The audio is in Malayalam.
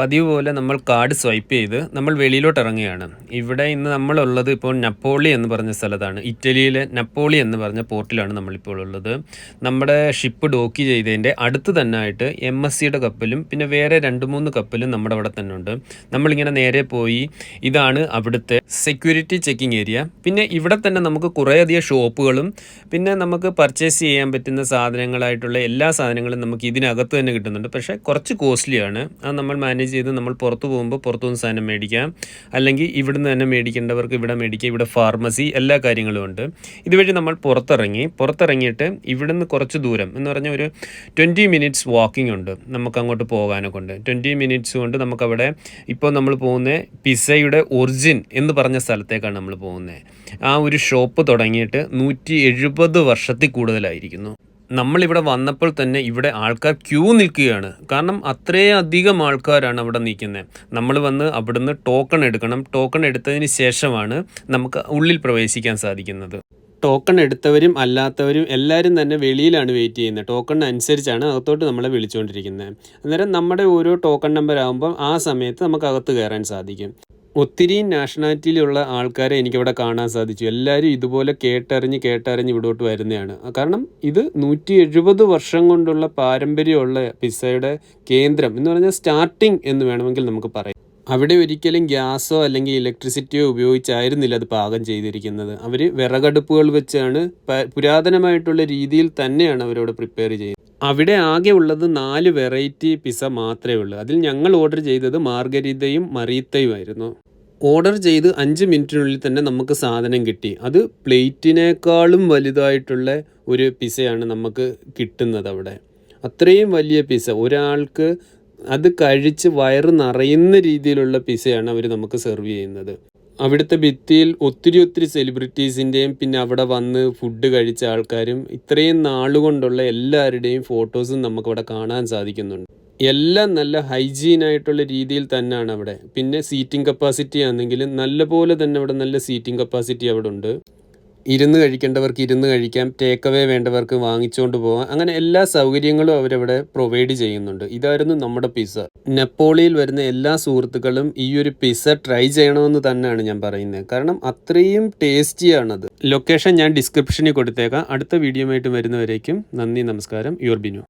പതിവ് പോലെ നമ്മൾ കാർഡ് സ്വൈപ്പ് ചെയ്ത് നമ്മൾ വെളിയിലോട്ട് ഇറങ്ങുകയാണ് ഇവിടെ ഇന്ന് നമ്മളുള്ളത് ഇപ്പോൾ നപ്പോളി എന്ന് പറഞ്ഞ സ്ഥലത്താണ്. ഇറ്റലിയിലെ നപ്പോളി എന്ന് പറഞ്ഞ പോർട്ടിലാണ് നമ്മളിപ്പോൾ ഉള്ളത്. നമ്മുടെ ഷിപ്പ് ഡോക്ക് ചെയ്തതിന്റെ അടുത്ത് തന്നെ ആയിട്ട് എം എസ് സിയുടെ കപ്പലും പിന്നെ വേറെ രണ്ട് മൂന്ന് കപ്പലും നമ്മുടെ അവിടെ തന്നെ ഉണ്ട്. നമ്മളിങ്ങനെ നേരെ പോയി. ഇതാണ് അവിടുത്തെ സെക്യൂരിറ്റി ചെക്കിംഗ് ഏരിയ. പിന്നെ ഇവിടെ തന്നെ നമുക്ക് കുറേയധികം ഷോപ്പുകളും പിന്നെ നമുക്ക് പർച്ചേസ് ചെയ്യാൻ പറ്റുന്ന സാധനങ്ങളായിട്ടുള്ള എല്ലാ സാധനങ്ങളും നമുക്ക് ഇതിനകത്ത് തന്നെ കിട്ടുന്നുണ്ട്. പക്ഷേ കുറച്ച് കോസ്റ്റ്ലിയാണ്. അത് നമ്മൾ മാനേജ് ചെയ്ത് നമ്മൾ പുറത്തു പോകുമ്പോൾ പുറത്തുനിന്ന് സാധനം മേടിക്കാം. അല്ലെങ്കിൽ ഇവിടുന്ന് തന്നെ മേടിക്കേണ്ടവർക്ക് ഇവിടെ മേടിക്കാം ഇവിടെ ഫാർമസി എല്ലാ കാര്യങ്ങളും ഉണ്ട്. ഇതുവഴി നമ്മൾ പുറത്തിറങ്ങി പുറത്തിറങ്ങിയിട്ട് ഇവിടുന്ന് കുറച്ച് ദൂരം എന്ന് പറഞ്ഞാൽ ഒരു ട്വന്റി മിനിറ്റ്സ് വാക്കിംഗ് ഉണ്ട് നമുക്ക് അങ്ങോട്ട് പോകാനൊക്കെ ഉണ്ട്. ട്വന്റി മിനിറ്റ്സ് കൊണ്ട് നമുക്കവിടെ ഇപ്പോൾ നമ്മൾ പോകുന്ന പിസയുടെ ഒറിജിൻ എന്ന് പറഞ്ഞ സ്ഥലത്തേക്കാണ് നമ്മൾ പോകുന്നത്. ആ ഒരു ഷോപ്പ് തുടങ്ങിയിട്ട് നൂറ്റി എഴുപത് വർഷത്തിൽ കൂടുതലായിരിക്കുന്നു. നമ്മളിവിടെ വന്നപ്പോൾ തന്നെ ഇവിടെ ആൾക്കാർ ക്യൂ നിൽക്കുകയാണ്. കാരണം അത്രയധികം ആൾക്കാരാണ് അവിടെ നിൽക്കുന്നത്. നമ്മൾ വന്ന് അവിടുന്ന് ടോക്കൺ എടുക്കണം. ടോക്കൺ എടുത്തതിന് ശേഷമാണ് നമുക്ക് ഉള്ളിൽ പ്രവേശിക്കാൻ സാധിക്കുന്നത്. ടോക്കൺ എടുത്തവരും അല്ലാത്തവരും എല്ലാവരും തന്നെ വെളിയിലാണ് വെയിറ്റ് ചെയ്യുന്നത്. ടോക്കൺ അനുസരിച്ചാണ് അകത്തോട്ട് നമ്മളെ വിളിച്ചുകൊണ്ടിരിക്കുന്നത്. അന്നേരം നമ്മുടെ ഓരോ ടോക്കൺ നമ്പർ ആകുമ്പോൾ ആ സമയത്ത് നമുക്ക് അകത്ത് കയറാൻ സാധിക്കും. ഒത്തിരി നാഷണാലിറ്റിയിലുള്ള ആൾക്കാരെ എനിക്കിവിടെ കാണാൻ സാധിച്ചു. എല്ലാവരും ഇതുപോലെ കേട്ടറിഞ്ഞ് കേട്ടറിഞ്ഞ് ഇവിടോട്ട് വരുന്നതാണ്. കാരണം ഇത് നൂറ്റി എഴുപത് വർഷം കൊണ്ടുള്ള പാരമ്പര്യമുള്ള പിസയുടെ കേന്ദ്രം എന്ന് പറഞ്ഞാൽ സ്റ്റാർട്ടിങ് എന്ന് വേണമെങ്കിൽ നമുക്ക് പറയാം. അവിടെ ഒരിക്കലും ഗ്യാസോ അല്ലെങ്കിൽ ഇലക്ട്രിസിറ്റിയോ ഉപയോഗിച്ചായിരുന്നില്ല അത് പാകം ചെയ്തിരിക്കുന്നത്. അവർ വിറകടുപ്പുകൾ വെച്ചാണ് പുരാതനമായിട്ടുള്ള രീതിയിൽ തന്നെയാണ് അവരോട് പ്രിപ്പയർ ചെയ്യുന്നത് അവിടെ ആകെ ഉള്ളത് നാല് വെറൈറ്റി പിസ മാത്രമേ ഉള്ളൂ. അതിൽ ഞങ്ങൾ ഓർഡർ ചെയ്തത് മാർഗരീതയും മറീത്തയുമായിരുന്നു ഓർഡർ ചെയ്ത് അഞ്ച് മിനിറ്റിനുള്ളിൽ തന്നെ നമുക്ക് സാധനം കിട്ടി. അത് പ്ലേറ്റിനേക്കാളും വലുതായിട്ടുള്ള ഒരു പിസയാണ് നമുക്ക് കിട്ടുന്നത് അവിടെ. അത്രയും വലിയ പിസ ഒരാൾക്ക് അത് കഴിച്ച് വയറ് നിറയുന്ന രീതിയിലുള്ള പിസയാണ് അവർ നമുക്ക് സെർവ് ചെയ്യുന്നത്. അവിടുത്തെ ഭിത്തിയിൽ ഒത്തിരി ഒത്തിരി സെലിബ്രിറ്റീസിന്റെയും പിന്നെ അവിടെ വന്ന് ഫുഡ് കഴിച്ച ആൾക്കാരും ഇത്രയും നാളുകൊണ്ടുള്ള എല്ലാവരുടെയും ഫോട്ടോസും നമുക്കവിടെ കാണാൻ സാധിക്കുന്നുണ്ട്. എല്ലാം നല്ല ഹൈജീൻ ആയിട്ടുള്ള രീതിയിൽ തന്നെയാണ് അവിടെ. പിന്നെ സീറ്റിംഗ് കപ്പാസിറ്റി ആണെങ്കിലും നല്ലപോലെ തന്നെ അവിടെ നല്ല സീറ്റിംഗ് കപ്പാസിറ്റി അവിടെ ഉണ്ട്. ഇരുന്ന് കഴിക്കേണ്ടവർക്ക് ഇരുന്ന് കഴിക്കാം ടേക്ക് അവേ വേണ്ടവർക്ക് വാങ്ങിച്ചുകൊണ്ട് പോകാം അങ്ങനെ എല്ലാ സൗകര്യങ്ങളും അവരവിടെ പ്രൊവൈഡ് ചെയ്യുന്നുണ്ട്. ഇതായിരുന്നു നമ്മുടെ പിസ്സ നെപ്പോളിയിൽ വരുന്ന എല്ലാ സുഹൃത്തുക്കളും ഈ ഒരു പിസ്സ ട്രൈ ചെയ്യണമെന്ന് തന്നെയാണ് ഞാൻ പറയുന്നത്. കാരണം അത്രയും ടേസ്റ്റിയാണത് ലൊക്കേഷൻ ഞാൻ ഡിസ്ക്രിപ്ഷനിൽ കൊടുത്തേക്കാം. അടുത്ത വീഡിയോ ആയിട്ട് വരുന്നവരേക്കും നന്ദി നമസ്കാരം. യുവർ ബിനു.